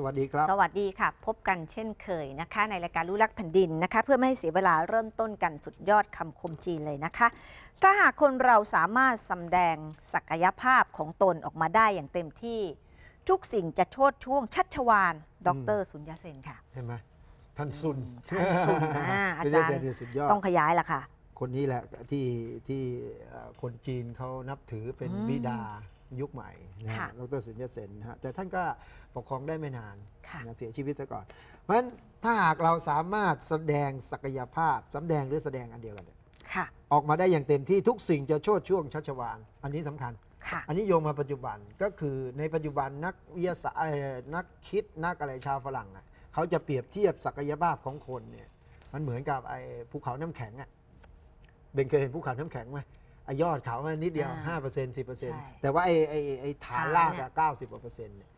สวัสดีครับ สวัสดีค่ะ พบกันเช่นเคยนะคะ ในรายการรู้รักแผ่นดินนะคะ เพื่อไม่ให้เสียเวลาเริ่มต้นกันสุดยอดคำคมจีนเลยนะคะ ถ้าหากคนเราสามารถสำแดงศักยภาพของตนออกมาได้อย่างเต็มที่ ทุกสิ่งจะโชดช่วงชัชวาน ดรสุญญาเซนค่ะ เห็นไหมท่านซุนท่านซุนอ่าอาจารย์เป็นเศษสุดยอดต้องขยายละค่ะ คนนี้แหละที่ที่เอ่อคนจีนเขานับถือเป็นอืมบิดา ยุคใหม่นะค่ะฮะดรสุญญเซนนะฮะแต่ท่านก็ปกครองได้ไม่นานค่ะนะเสียชีวิตซะก่อน เพราะฉะนั้นถ้าหากเราสามารถแสดงศักยภาพสำแดงหรือแสดงอันเดียวกันเนี่ยค่ะออกมาได้อย่างเต็มที่ทุกสิ่งจะโชดช่วงชัชวานอันนี้สำคัญค่ะอันนี้โยงมาปัจจุบันก็คือในปัจจุบันนักวิทยาศาสตร์เอ่อนักคิดนักอะไรชาวฝรั่งอะเขาจะเปรียบเทียบศักยภาพของคนเนี่ยมันเหมือนกับไอ้ภูเขาน้ำแข็งอะเบนเคยเห็นภูเขาน้ำแข็งไหมไอ้ ยอดเขามันนิดเดียวอ่าห้าเปอร์เซ็นต์สิบเปอร์เซ็นต์ใช่แต่ว่าไอ้ไอ้ไอ้ฐานฐานรากเนี่อะยเก้าสิบกว่าเปอร์เซ็นต์เนี่ย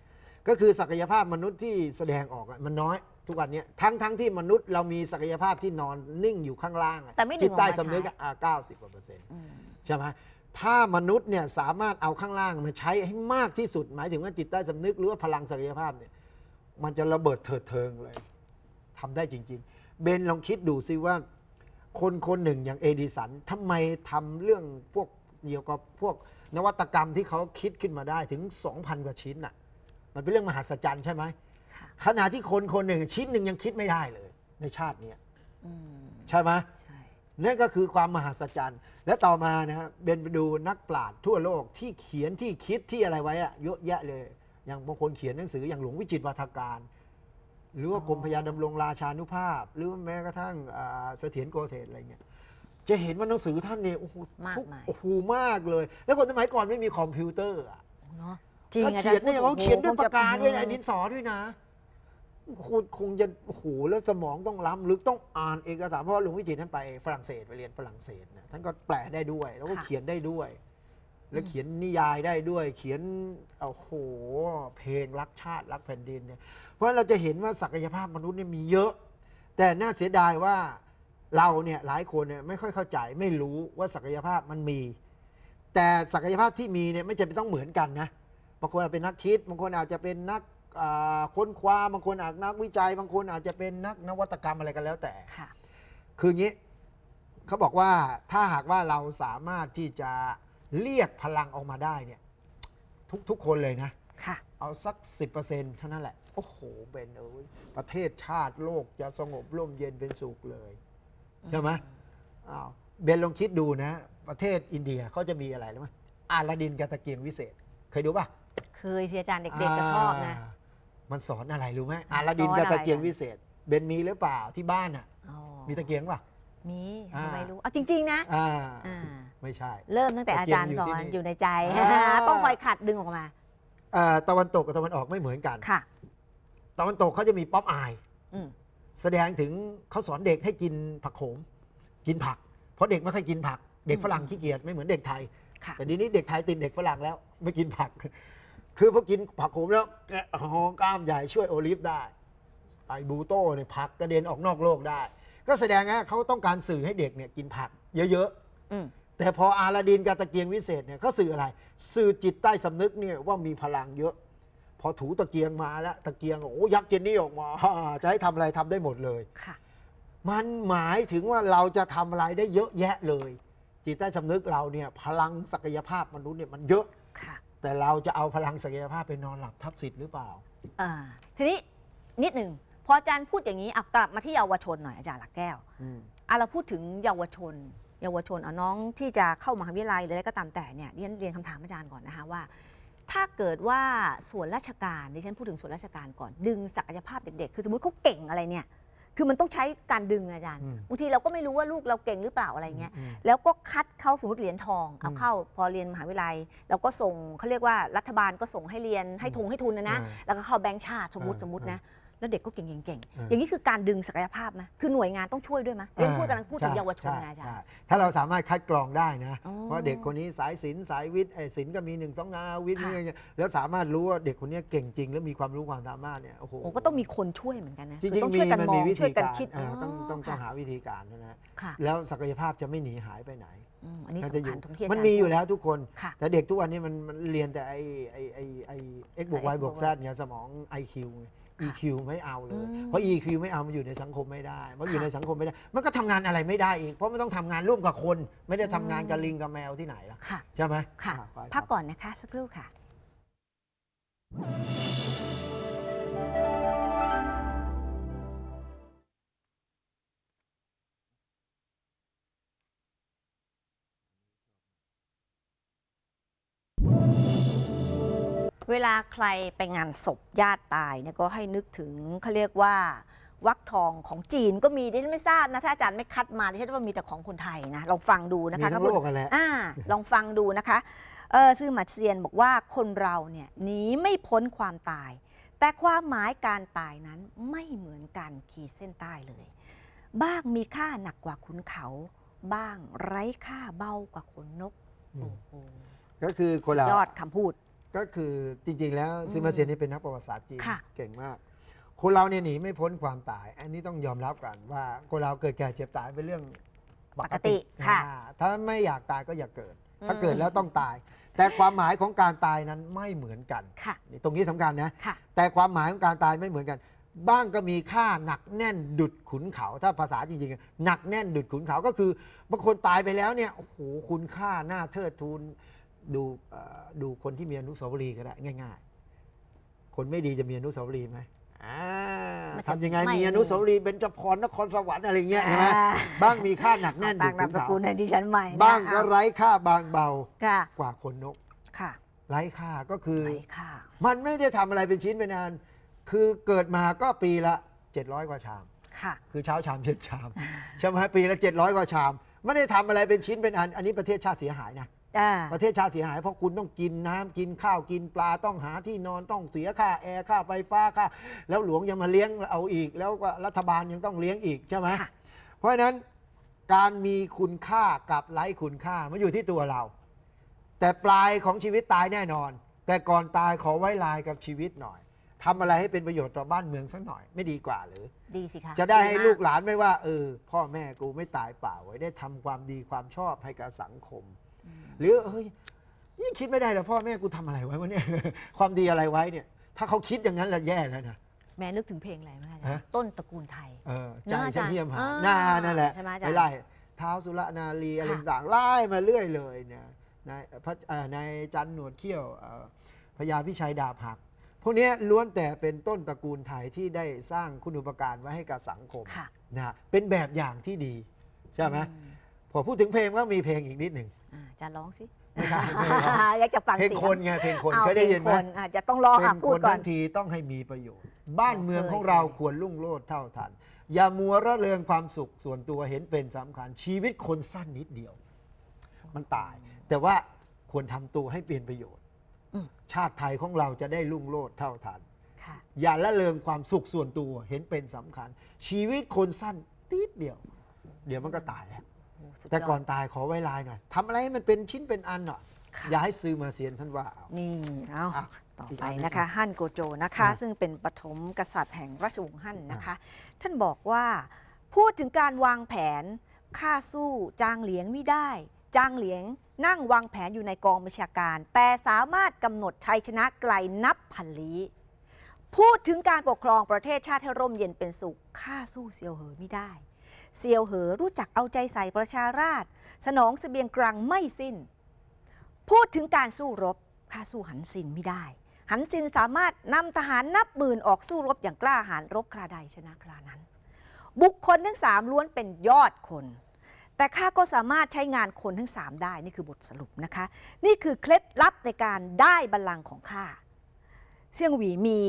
ก็คือศักยภาพมนุษย์ที่แสดงออกอะมันน้อย ทุกวันเนี้ยทั้งทั้งที่มนุษย์เรามีศักยภาพที่นอนนิ่งอยู่ข้างล่างอะแต่ไม่ดึงจิตใต้ออกมาสำนึกใช้อะเก้าสิบกว่าเปอร์เซ็นต์อืม ใช่ไหมถ้ามนุษย์เนี่ยสามารถเอาข้างล่างมาใช้ให้มากที่สุด หมายถึงว่าจิตใต้สำนึกหรือว่าพลังศักยภาพเนี่ยมันจะระเบิดเถิดเทิงเลยทำได้จริง ๆ เบนลองคิดดูซิว่า คนคนหนึ่งอย่างเอดิสันทำไมทำเรื่องพวกเกี่ยวกับพวกนวัตกรรมที่เขาคิดขึ้นมาได้ถึง 2,000 กว่าชิ้นน่ะ มันเป็นเรื่องมหัศจรรย์ใช่ไหมค่ะขณะที่คนคนหนึ่งชิ้นหนึ่งยังคิดไม่ได้เลย ในชาติเนี้ยอืมใช่ไหมใช่นั่นก็คือความมหัศจรรย์ และต่อมานะฮะเบนไปดูนักปราชญ์ทั่วโลกที่เขียนที่คิดที่อะไรไว้อะเยอะแยะเลย อย่างบางคนเขียนหนังสืออย่างหลวงวิจิตรวัฒการ หรือว่ากรมพยาดำรงราชานุภาพ หรือว่าแม้กระทั่งอ่าเสถียรโกเศษอะไรเงี้ยจะเห็นว่าหนังสือท่านเนี่ยโอ้โหมากทุกมายโอ้โหมากเลย แล้วคนสมัยก่อนไม่มีคอมพิวเตอร์อะเนาะจริงแล้วอาจารเขียนย์เนี่ยพูเขาเขียนด้วยโอ้โหปากกาด้วยนะคงจะดินสอด้วยนะคงคงจะโอ้โหแล้วสมองต้องล้ำลึกต้องอ่านเอกสารเพราะว่าหลวงวิจิตรท่านไปฝรั่งเศสไปเรียนฝรั่งเศสนะท่านก็แปลได้ด้วย แล้วก็ค่ะเขียนได้ด้วย แล้วเขียนนิยายได้ด้วย เขียนโอ้โหเพลงรักชาติรักแผ่นดินเนี่ยเพราะฉะนั้นเราจะเห็นว่าศักยภาพมนุษย์เนี่ยมีเยอะ แต่น่าเสียดายว่าเราเนี่ยหลายคนเนี่ยไม่ค่อยเข้าใจไม่รู้ว่าศักยภาพมันมี แต่ศักยภาพที่มีเนี่ยไม่จำเป็นต้องเหมือนกันนะบางคนอาจเป็นนักคิดบางคนอาจจะเป็นนักอ่าค้นคว้าบางคนอาจนักวิจัย บางคนอาจจะเป็นนักนวัตกรรมอะไรกันแล้วแต่ค่ะคืองี้เขาบอกว่าถ้าหากว่าเราสามารถที่จะ เรียกพลังออกมาได้เนี่ย ทุกทุกคนเลยนะ ค่ะ เอาสัก 10%เท่านั้นแหละ โอ้โหเบนเอ้ยประเทศชาติโลกจะสงบร่มเย็นเป็นสุขเลย ใช่ไหมอ้าวเบนลองคิดดูนะ ประเทศอินเดียเขาจะมีอะไรรู้ไหมอาลาดินกับตะเกียงวิเศษ เคยดูป่ะเคยสิอาจารย์เด็กๆก็ชอบนะามันสอนอะไรรู้ไหมมันอาลาดินกับสอนอะไรตะเกียงวิเศษ เบนมีหรือเปล่าที่บ้านอะ อ๋อมีตะเกียงป่ะ มีอ่า ทำไมรู้เอาจริง ๆ นะอ่า อ่า ไม่ใช่ เริ่มตั้งแต่ตะอาเกียงจารย์อยู่สอที่นนี่อยู่ในใจอ่าต้องคอยขัดดึงออกมาอ่าตะวันตกกับตะวันออกไม่เหมือนกันค่ะตะวันตกเขาจะมีป๊อปอายอืมแสดงถึงเขาสอนเด็กให้กินผักโขม กินผัก เพราะเด็กไม่ค่อยกินผัก เด็กฝรั่งขี้เกียจไม่เหมือนเด็กไทยค่ะแต่ทีนี้เด็กไทยติดเด็กฝรั่งแล้วไม่กินผัก คือพอกินผักโขมแล้วแกะอ๋อกล้ามใหญ่ช่วยโอลิฟได้ไอ้บูโต้เนี่ยผักกระเด็นออกนอกโลกได้ ก็แสดงว่าเขาต้องการสื่อให้เด็กเนี่ยกินผัก เยอะอืมๆ แต่พออาลาดินกับตะเกียงวิเศษเนี่ยเขาสื่ออะไร สื่อจิตใต้สำนึกเนี่ยว่ามีพลังเยอะ พอถูตะเกียงมาแล้วตะเกียงโอ้ยักษ์เจนนี่ออกมา จะให้ทำอะไรทำได้หมดเลยค่ะ มันหมายถึงว่าเราจะทำอะไรได้เยอะแยะเลย จิตใต้สำนึกเราเนี่ยพลังศักยภาพมนุษย์เนี่ยมันเยอะค่ะ แต่เราจะเอาพลังศักยภาพไปนอนหลับทับสิทธิ์หรือเปล่าอ่าทีนี้นิดหนึ่งพออาจารย์พูดอย่างนี้เอากลับมาที่เยาวชนหน่อยอาจารย์หลักแก้วอืมอะเราพูดถึงเยาวชน เยาวชนเอาน้องที่จะเข้ามหาวิทยาลัยหรืออะไรก็ตามแต่เนี่ยดิฉันเรียนคำถามอาจารย์ก่อนนะคะว่า ถ้าเกิดว่าส่วนราชการดิฉันพูดถึงส่วนราชการก่อนดึงศักยภาพเด็กๆ คือสมมติเขาเก่งอะไรเนี่ยคือมันต้องใช้การดึงอาจารย์อืมบางทีเราก็ไม่รู้ว่าลูกเราเก่งหรือเปล่าอะไรเงี้ยอืมแล้วก็คัดเขาสมมติเหรียญทองเอาอืมเข้าพอเรียนมหาวิทยาลัยเราก็ส่งเขาเรียกว่ารัฐบาลก็ส่งให้เรียนให้ทุนให้ทุนนะนะอ่าแล้วก็เข้าแบงค์ชาติสมมติอ่าสมมตินะ แล้วเด็กก็เก่งๆเก่งอ่าๆอย่างนี้คือการดึงศักยภาพไหมคือหน่วยงานต้องช่วยด้วยไหมเรียนพูดกำลังพูดถึงใเยาวชนใไงอาจารย์ใช่ถ้าเราสามารถคัดกรองได้นะอ๋อว่าเด็กคนนี้สายศิลป์สายวิทย์ไอ้ศิลป์ก็มีหนึ่งสองงานวิทย์ค่ะนี่อะไรเงี้ยแล้วสามารถรู้ว่าเด็กคนนี้เก่งจริง แล้วมีความรู้ความสามารถเนี่ยโอ้โหโอ้ก็ต้องมีคนช่วยเหมือนกันนะจคือริงต้องๆมีช่วยกันมันมอมีงวิช่วธียกันการคิดเออต้องต้องต้องค่ะหาวิธีการนะฮะค่ะแล้วศักยภาพจะไม่หนีหายไปไหนอืมอันนี้มันสำจะอคัยู่ญตรงที่อาจารย์มันมีอยู่แล้วทุกคนค่ะแต่เด็กทุกวันนี้มันมันเรียนแต่ไอไอไอไอเอ็กบวกไอ้ y บวกบวก z เนี่ยสมอง IQ ไง EQ ไม่เอาเลยอืมเพราะ EQ ไม่เอามันอยู่ในสังคมไม่ได้เพราะอยู่ค่ะในสังคมไม่ได้ มันก็ทำงานอะไรไม่ได้อีก เพราะมันต้องทำงานร่วมกับคน ไม่ได้ทำงานกับอืมลิงกับแมวที่ไหนล่ะค่ะใช่ไหมค่ะอ่ไปพักครับก่อนนะคะสักครู่ค่ะ เวลาใครไปงานศพญาติตายเนี่ยก็ให้นึกถึงเขาเรียกว่าวักทองของจีนก็มีดิฉันไม่ทราบนะ ถ้าอาจารย์ไม่คัดมาดิฉันว่ามีแต่ของคนไทยนะ ลองฟังดูนะมีคะทั้งเขาโลบอกกกันแหละอ่าลองฟังดูนะคะเออซื่อหมัดเซียนบอกว่าคนเราเนี่ยหนีไม่พ้นความตาย แต่ความหมายการตายนั้นไม่เหมือนกันขีดเส้นใต้เลย บ้างมีค่าหนักกว่าขุนเขา บ้างไร้ค่าเบากว่าขนนกอืมโอ้โหก็คือคนเรายอดคำพูด ก็คือจริง ๆ แล้วอืมซิมาเซียนนี่เป็นนักประวัติศาสตร์จีนค่ะ เก่งมาก คนเราเนี่ยหนีไม่พ้นความตาย อันนี้ต้องยอมรับกันว่าคนเราเกิดแก่เจ็บตายเป็นเรื่องปปกกติติค่ะ อ่าถ้าไม่อยากตายก็อย่าเกิด ถ้าอืมเกิดแล้วต้องตาย แต่ความหมายของการตายนั้นไม่เหมือนกันค่ะ นี่ตรงนี้สำคัญนะ ค่ะ แต่ความหมายของการตายไม่เหมือนกัน บ้างก็มีค่าหนักแน่นดุดขุนเขา ถ้าภาษาจริงๆหนักแน่นดุดขุนเขาก็คือบางคนตายไปแล้วเนี่ยโอ้โหคุณค่าหน้าเทิดทูน ดูเอ่อดูคนที่มีอนุสาวรีย์ก็ได้ง่าย ๆ คนไม่ดีจะมีอนุสาวรีย์ไหมอ่ามันจะทำยังไงไม่มีอนุสาวรีย์เบญจพรนครสวรรค์อะไรเงี้ยใช่ไหมอ่าบ้างมีค่าหนักแน่นดุต่างดนาขุมนสเขากุลในดิฉันใหม่นะบ้างก็เอไร้ค่าบางเบาค่ะกว่าคนนกค่ะไร้ค่าก็คือไร้ค่ามันไม่ได้ทำอะไรเป็นชิ้นเป็นอันคือเกิดมาก็ปีละ 700 กว่าชามค่ะ คือเช้าชามเย็นชามใช่ไหมปีละ 700 กว่าชาม ไม่ได้ทำอะไรเป็นชิ้นเป็นอัน อันนี้ประเทศชาติเสียหายนะ อ่า ประเทศชาติเสียหายเพราะคุณต้องกินน้ำกินข้าวกินปลาต้องหาที่นอนต้องเสียค่าแอร์ค่าไฟฟ้าค่าแล้วหลวงยังมาเลี้ยงเอาอีก แล้วก็รัฐบาลยังต้องเลี้ยงอีกใช่ไหมค่ะ เพราะฉะนั้นการมีคุณค่ากับไร้คุณค่ามันอยู่ที่ตัวเรา แต่ปลายของชีวิตตายแน่นอน แต่ก่อนตายขอไว้ลายกับชีวิตหน่อยทำอะไรให้เป็นประโยชน์ต่อบ้านเมืองสักหน่อย ไม่ดีกว่าหรือ ดีสิคะจะได้ให้มากลูกหลานไม่ว่าเออพ่อแม่กูไม่ตายเปล่าไว้ได้ทำความดีความชอบให้กับสังคม หรือเฮ้ยนี่คิดไม่ได้แล้วพ่อแม่กูทำอะไรไว้วะเนี่ย ความดีอะไรไว้เนี่ย ถ้าเขาคิดอย่างนั้นละแย่แล้วนะแม่นึกถึงเพลงอะไรไหมอาจารฮะย์ต้นตระกูลไทยเออใจเนอะอาจารย์ฉันเทียมหาอ่าหน้านั่นแหละใช่ไหมอาจารย์ไปไล่เท้าสุรนารีอะไรค่ะต่างๆไล่มาเรื่อยเลยเนี่ยนายพระเอ่อนายจันหนวดเขี้ยวเอ่อพญาพิชัยดาบหักพวกเนี้ยล้วนแต่เป็นต้นตระกูลไทยที่ได้สร้างคุณอุปการไว้ให้กับสังคมค่ะนะฮะเป็นแบบอย่างที่ดี ใช่ไหมอื พอพูดถึงเพลงก็มีเพลงอีกนิดหนึ่งอ่าอาจารย์ร้องสิไม่ใช่ไม่ใช่อยากจะฟังเพลงสียคนไงเพลงคนอาเคยได้ยินไหมพลงคนอะจะต้องร้องเป็อะนพูคดนก่อน ทั้งทีต้องให้มีประโยชน์ บ้านเมืองเคยของเราเคยควรรุ่งโรจน์เท่าทัน อย่ามัวระเริงความสุขส่วนตัวเห็นเป็นสำคัญ ชีวิตคนสั้นนิดเดียว มันตาย แต่ว่าควรทำตัวให้เป็นประโยชน์ อืม ชาติไทยของเราจะได้รุ่งโรจน์เท่าทัน ค่ะ อย่าละเลงความสุขส่วนตัวเห็นเป็นสำคัญ ชีวิตคนสั้นติดเดียว เดี๋ยวมันก็ตายแล้วโอ้สุดยด แต่ก่อนตายขอไว้ลายหน่อยทำอะไรให้มันเป็นชิ้นเป็นอันหน่อยค่ะ อย่าให้ซื้อมาเซียนท่านว่าเอา นี่เอาอะต่ออีกไปอันหนึ่งนะคะฮั่นโกโจนะคะ อะซึ่งเป็นปฐมกษัตริย์แห่งราชวงศ์ฮั่นนะคะ ท่านบอกว่า พูดถึงการวางแผนค่าสู้จางเหลียงไม่ได้ จางเหลียงนั่งวางแผนอยู่ในกองบัญชาการ แต่สามารถกำหนดชัยชนะไกลนับพันลี้ พูดถึงการปกครองประเทศชาติให้ร่มเย็นเป็นสุขค่าสู้เซียวเหอไม่ได้ เซียวเหอรู้จักเอาใจใส่ประชาราษฎร์สนองเสบียงกลางไม่สิ้น พูดถึงการสู้รบข้าสู้หันซินไม่ได้ หันซินสามารถนำทหารนับหมื่นออกสู้รบอย่างกล้าหาญรบคราใดชนะครานั้น บุคคลทั้งสามล้วนเป็นยอดคน แต่ข้าก็สามารถใช้งานคนทั้งสามได้นี่คือบทสรุปนะคะ นี่คือเคล็ดลับในการได้บัลลังก์ของข้าเซี่ยงหวีมี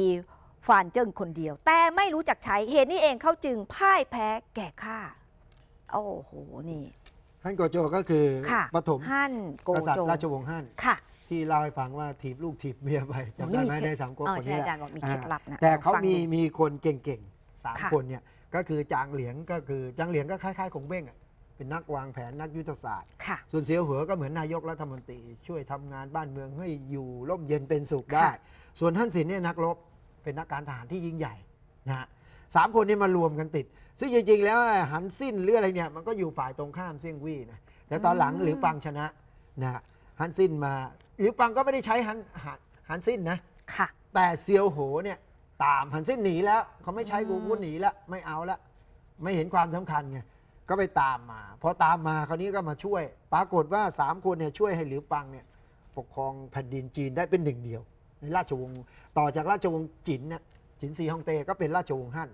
ฟานเจิ้งคนเดียว แต่ไม่รู้จักใช้เหตุนี้เองเขาจึงพ่ายแพ้แก่ข้าโอ้โหนี่ฮั่นโกโจก็คือค่ะปฐมฮั่นโกกษัตโจริย์ราชวงศ์ฮั่นค่ะ ที่เล่าให้ฟังว่าถีบลูกถีบเมียไปจำได้ไหมอ๋อนี่มีเคล็ดในสามก๊กเออคนใช่นี้แหอาละจารย์บอกมีเคล็ดลับนะแต่เขาลองฟังมีดูมีคนเก่งๆสามค่ะคนเนี่ยก็คือจางเหลียงก็คือจางเหลียงก็คล้ายๆของเบ้งอะเป็นนักวางแผนนักยุทธศาสตร์ค่ะส่วนเสียวเหอก็เหมือนนายกรัฐมนตรี ช่วยทำงานบ้านเมืองให้อยู่ร่มเย็นเป็นสุขได้ค่ะส่วนท่านสินเนี่ยนักรบ เป็นนักการทหารที่ยิ่งใหญ่นะฮะสามคนนี้มารวมกันติด ซึ่งจริงๆ แล้วหันสิ้นหรืออะไรเนี่ยมันก็อยู่ฝ่ายตรงข้ามเซี่ยงวี่นะแต่ตอนหลังอืมหรือปังชนะนะฮะหันสิ้นมาหรือปังก็ไม่ได้ใช้หันหันหันสิ้นนะค่ะ แต่เซียวโหเนี่ยตามหันเส้นหนีแล้วเขาไม่ใช้กูอืมกูหนีแล้วไม่เอาละไม่เห็นความสำคัญไงก็ไปตามมาพอตามมาคราวนี้ก็มาช่วย ปรากฏว่าสามคนเนี่ยช่วยให้หลิวปังเนี่ยปกครองแผ่นดินจีนได้เป็นหนึ่งเดียว ในราชวงศ์ต่อจากราชวงศ์จินเนี่ยจินซีฮ่องเต้ก็เป็นราชวงศ์ฮั่น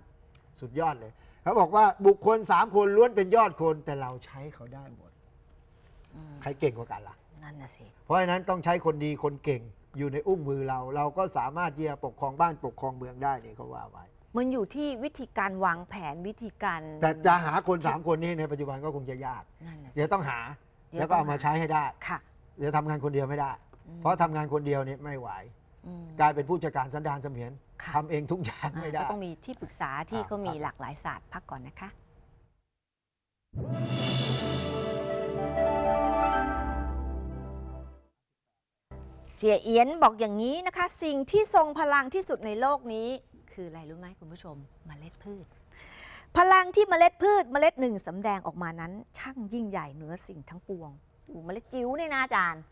สุดยอดเลยเขาบอกว่าบุคคลสามคนล้วนเป็นยอดคนแต่เราใช้เขาได้หมดอืมใครเก่งกว่ากันล่ะ นั่นน่ะสิ เพราะฉะนั้นต้องใช้คนดีคนเก่งอยู่ในอุ้งมือเรา เราก็สามารถที่จะปกครองบ้านปกครองเมืองได้นี่เขาว่าไว้ มันอยู่ที่วิธีการวางแผนวิธีการแต่จะหาคนสามคนนี้ในปัจจุบันก็คงจะยาก นั่นน่ะสิ เดี๋ยวต้องหาเดี๋ยวแล้วก็เอาต้องมาหาใช้ให้ได้ ค่ะ เดี๋ยวทำงานคนเดียวไม่ได้ อืม เพราะทำงานคนเดียวเนี่ยไม่ไหวอืม กลายเป็นผู้จัดการสันดานเสมียนค่ะ ทำเองทุกอย่างไม่ได้ ก็ต้องมีที่ปรึกษาที่อ่าเขามีครับ หลากหลายศาสตร์พักก่อนนะคะ เสียเอียนบอกอย่างนี้นะคะ สิ่งที่ทรงพลังที่สุดในโลกนี้ คืออะไรรู้ไหมคุณผู้ชมเมล็ดพืช พลังที่เมล็ดพืชเมล็ดหนึ่งสำแดงออกมานั้น ช่างยิ่งใหญ่เหนือสิ่งทั้งปวงอูเมล็ดจิ๋วเนี่ยนะอาจารย์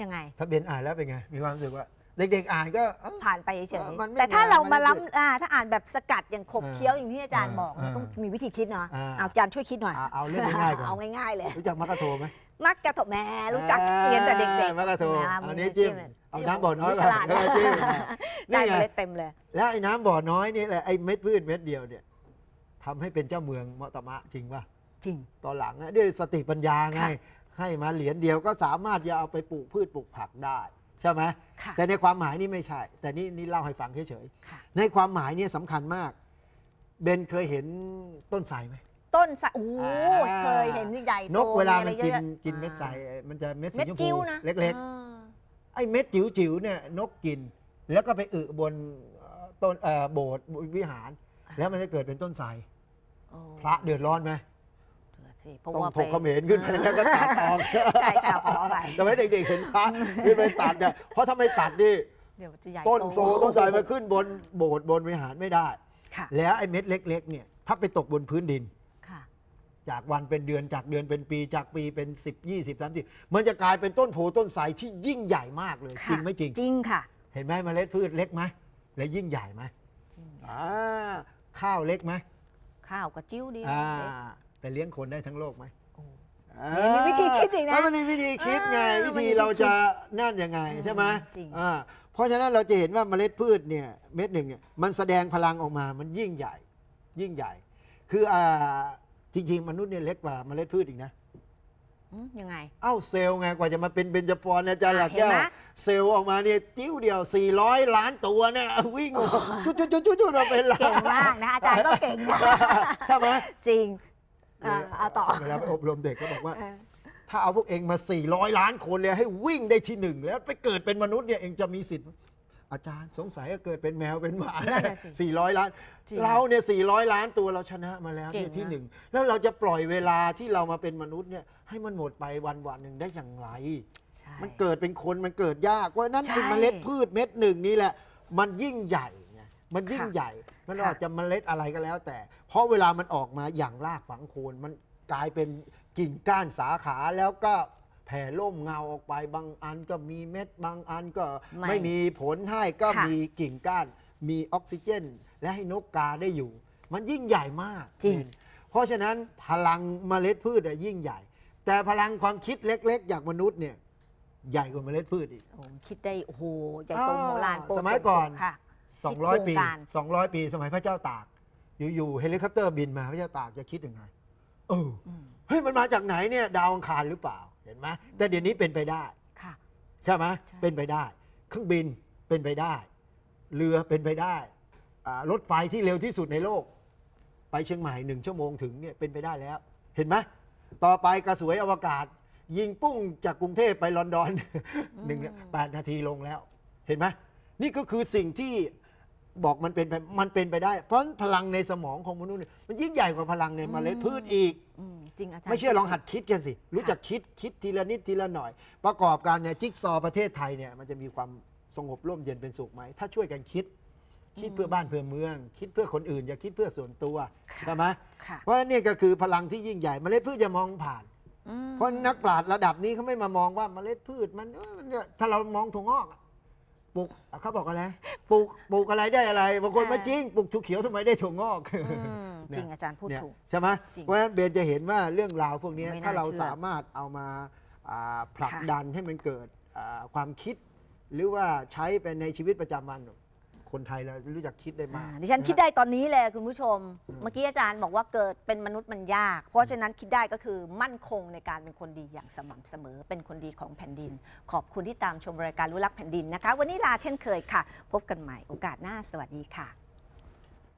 ยังไง ถ้าเบนอ่านแล้วเป็นไง มีความรู้สึกว่า เด็กๆอ่านก็เอ้า ผ่านไปเฉยเออมันไม่ๆแต่ถ้าเรามามันไม่ล้ำอ่าถ้าอ่านแบบสกัดอย่างขบเออเคี้ยวอย่างที่อาจารย์เออบอกเออต้องมีวิธีคิดเนาะอ่าเอาอาจารย์ช่วยคิดหน่อยอะเอาเรื่องง่ายๆก่อน เอาง่ายๆเลย รู้จักมักกะโทไหมมักกะโถแม่รู้จักเรียนแต่เด็กอ่ามักกะโทะอันนี้จิ้มเอาน้ำบ่อน้อยฉก่อนลาดแล้วก็จิ้มได้นี่ไงเมล็ดเต็มเลย แล้วไอ้น้ำบ่อน้อยนี่แหละไอ้เม็ดพืชเม็ดเดียวเนี่ยทำให้เป็นเจ้าเมืองมอตมะจริงป่ะ จริง ตอนหลังอะด้วยสติปัญญาไง ค่ะให้มาเหรียญเดียวก็สามารถจะเอาไปปลูกพืชปลูกผักได้ ใช่ไหมค่ะแต่ในความหมายนี่ไม่ใช่ แต่นี่นี่เล่าให้ฟังเฉยค่ะ ๆในความหมายเนี่ยสำคัญมาก เบนเคยเห็นต้นไทรไหม ต้นสะโอ้โหอ่า เคยเห็นใหญ่โตนกเวลามันกินอะไรเยอะๆกินเม็ดไทรมันจะเม็ดสีเม็ดชมพูจิ้วนะเล็กอ่าๆไอ้เม็ดจิ๋วๆเนี่ยนกกิน แล้วก็ไปอึบนเอ่อต้นเอ่อโบสถ์วิหาร แล้วมันจะเกิดเป็นต้นไทรโอ้พระเดือดร้อนไหมเดือด สิเพราะต้องว่าถกเขมรขึ้นไปแล้วก็ตัดออกใช่ค่ะขออภัยแต่ไม่เด็กๆเห็นพระขึ้นไปตัดเนี่ยเพราะถ้าไม่ตัดนี่เดี๋ยวจะใหญ่ต้นโตโซต้นไทรมาขึ้นบนโบสถ์บนวิหารไม่ได้ ค่ะแล้วไอ้เม็ดเล็ก ๆ เนี่ยถ้าไปตกบนพื้นดิน ค่ะ จากวันเป็นเดือนจากเดือนเป็นปีจากปีเป็น 10 20 30 มันจะกลายเป็นต้นโพต้นไทรที่ยิ่งใหญ่มากเลยค่ะจริงไหมจริง จริงค่ะเห็นไหมเมล็ดพืชเล็กไหมและยิ่งใหญ่ไหมจริงอ่าข้าวเล็กไหมข้าวก็จิ้วดีอ่าเล็ก แต่เลี้ยงคนได้ทั้งโลกไหมโอ้อ่ามีวิธีคิดอีกนะเพรามันมีวิธีคิดไงอ่าวิธีมันมีวิธีเราจะนั่นยังไงอืมใช่ไหมจริงอ่าเพราะฉะนั้นเราจะเห็นว่าเมล็ดพืชเนี่ยเม็ดหนึ่งเนี่ยมันแสดงพลังออกมามันยิ่งใหญ่ ยิ่งใหญ่ คืออ่าจริง ๆ มนุษย์เนี่ยเล็กกว่าเมล็ดพืชอีกนะอืมยังไง เอ้าเซลล์ไงกว่าจะมาเป็นเบญจพรเนี่ยอาจารย์หลักแก้วเห็นไหมเซลล์ออกมาเนี่ยจิ้วเดียว 400 ล้านตัวเนี่ยวิ่งจุดจุดจุดจุดจุดเราเป็นล้านเก่งมากนะอาจารย์ก็เก่งนะใช่ไหมจริง อ่าเอาต่อ เวลาไปอบรมเด็กก็บอกว่าเออถ้าเอาพวกเองมา 400 ล้านคนเลยให้วิ่งได้ที่หนึ่งแล้วไปเกิดเป็นมนุษย์เนี่ยเองจะมีสิทธิ์ อาจารย์สงสัยก็เกิดเป็นแมวเป็นหมานั่นน่ะสิ400 ล้าน จริงเราเนี่ย400 ล้านตัวเราชนะมาแล้วเก่งเนี่ยที่นะหนึ่งแล้วเราจะปล่อยเวลาที่เรามาเป็นมนุษย์เนี่ยให้มันหมดไปวันวันๆหนึ่งได้อย่างไร ใช่ มันเกิดเป็นคนมันเกิดยากเพราะฉะนั้นใช่ไอ้เมล็ดพืชเม็ดหนึ่งนี่แหละ มันยิ่งใหญ่ไงมันยิ่งค่ะ ใหญ่ มันค่ะอาจจะเมล็ดอะไรก็แล้ว แต่ เพราะเวลามันออกมาอย่างรากฝังโคนมันกลายเป็นกิ่งก้านสาขาแล้วก็แผ่ล่มเงาออกไปบางอันก็มีเม็ดบางอันก็ไม่ไม่มีผลให้ก็ค่ะมีกิ่งก้าน มีออกซิเจน และให้นกกาได้อยู่ มันยิ่งใหญ่มากจริงเพราะฉะนั้นพลังเมล็ดพืชอะยิ่งใหญ่ แต่พลังความคิดเล็กๆอย่างมนุษย์เนี่ยใหญ่กว่าเมล็ดพืชอีกโอ้คิดได้โอ้โหใหญ่โตโมลานโปรสมัยก่อนค่ะ 200 ปีโครงการ 200 ปีสมัยพระเจ้าตาก อยู่ๆเฮลิคอปเตอร์บินมาพระเจ้าตากจะคิดยังไงเอออืมเฮ้ยมันมาจากไหนเนี่ยดาวอังคารหรือเปล่าเห็นไหมแต่เดี๋ยวนี้เป็นไปได้ ค่ะ ใช่ไหมใช่ เป็นไปได้ เครื่องบินเป็นไปได้ เรือเป็นไปได้อ่ารถไฟที่เร็วที่สุดในโลก ไปเชียงใหม่หนึ่งชั่วโมงถึงเนี่ยเป็นไปได้แล้ว เห็นไหมต่อไปกระสวยอวกาศ ยิงปุ้งจากกรุงเทพไปลอนดอนหนึ่งแปดนาทีลงแล้ว เห็นไหมนี่ก็คือสิ่งที่ บอกมันเป็นไปมันเป็นไปได้ เพราะพลังในสมองของมนุษย์เนี่ยมันยิ่งใหญ่กว่าพลังในเมล็ดพืชอีก อืมจริงอาจารย์ไม่เชื่อลองหัดคิดกันสิ รู้จักคิดคิดทีละนิดทีละหน่อย ประกอบการเนี่ยจิ๊กซอว์ประเทศไทยเนี่ยมันจะมีความสงบร่มเย็นเป็นสุขไหม ถ้าช่วยกันคิด คิดเพื่อบ้านเพื่อเมือง คิดเพื่อคนอื่น อย่าคิดเพื่อส่วนตัวค่ะใช่ไหมค่ะเพราะฉะนั้นเนี่ยก็คือพลังที่ยิ่งใหญ่เมล็ดพืชจะมองผ่าน อืมเพราะนักปราชญ์ระดับนี้เขาไม่มามองว่าเมล็ดพืชมันเอ้ยมันเนี่ยถ้าเรามองถั่วงอกอะ ปลูกเขาบอกอะไรปลูกปลูกอะไรได้อะไรบางคนอ่าไม่จริงปลูกถั่วเขียวทำไมได้ถั่วงอกอืมจริงอาจารย์พูดเนี่ยถูกใช่ไหมจริงเพราะฉะนั้นเบนจะเห็นว่าเรื่องราวพวกนี้ไม่น่าถ้าเราเชื่อสามารถเอามาอ่าผลักค่ะดันให้มันเกิดอ่าความคิด หรือว่าใช้ไปในชีวิตประจำวัน คนไทยเรารู้จักคิดได้มากอ่าดิฉันคิดได้ตอนนี้เลยคุณผู้ชม อืม เมื่อกี้อาจารย์บอกว่าเกิดเป็นมนุษย์มันยาก เพราะฉะนั้นคิดได้ก็คือมั่นคงในการเป็นคนดีอย่างสม่ำเสมอ เป็นคนดีของแผ่นดิน ขอบคุณที่ตามชมรายการรู้รักแผ่นดินนะคะ วันนี้ลาเช่นเคยค่ะ พบกันใหม่โอกาสหน้าสวัสดีค่ะ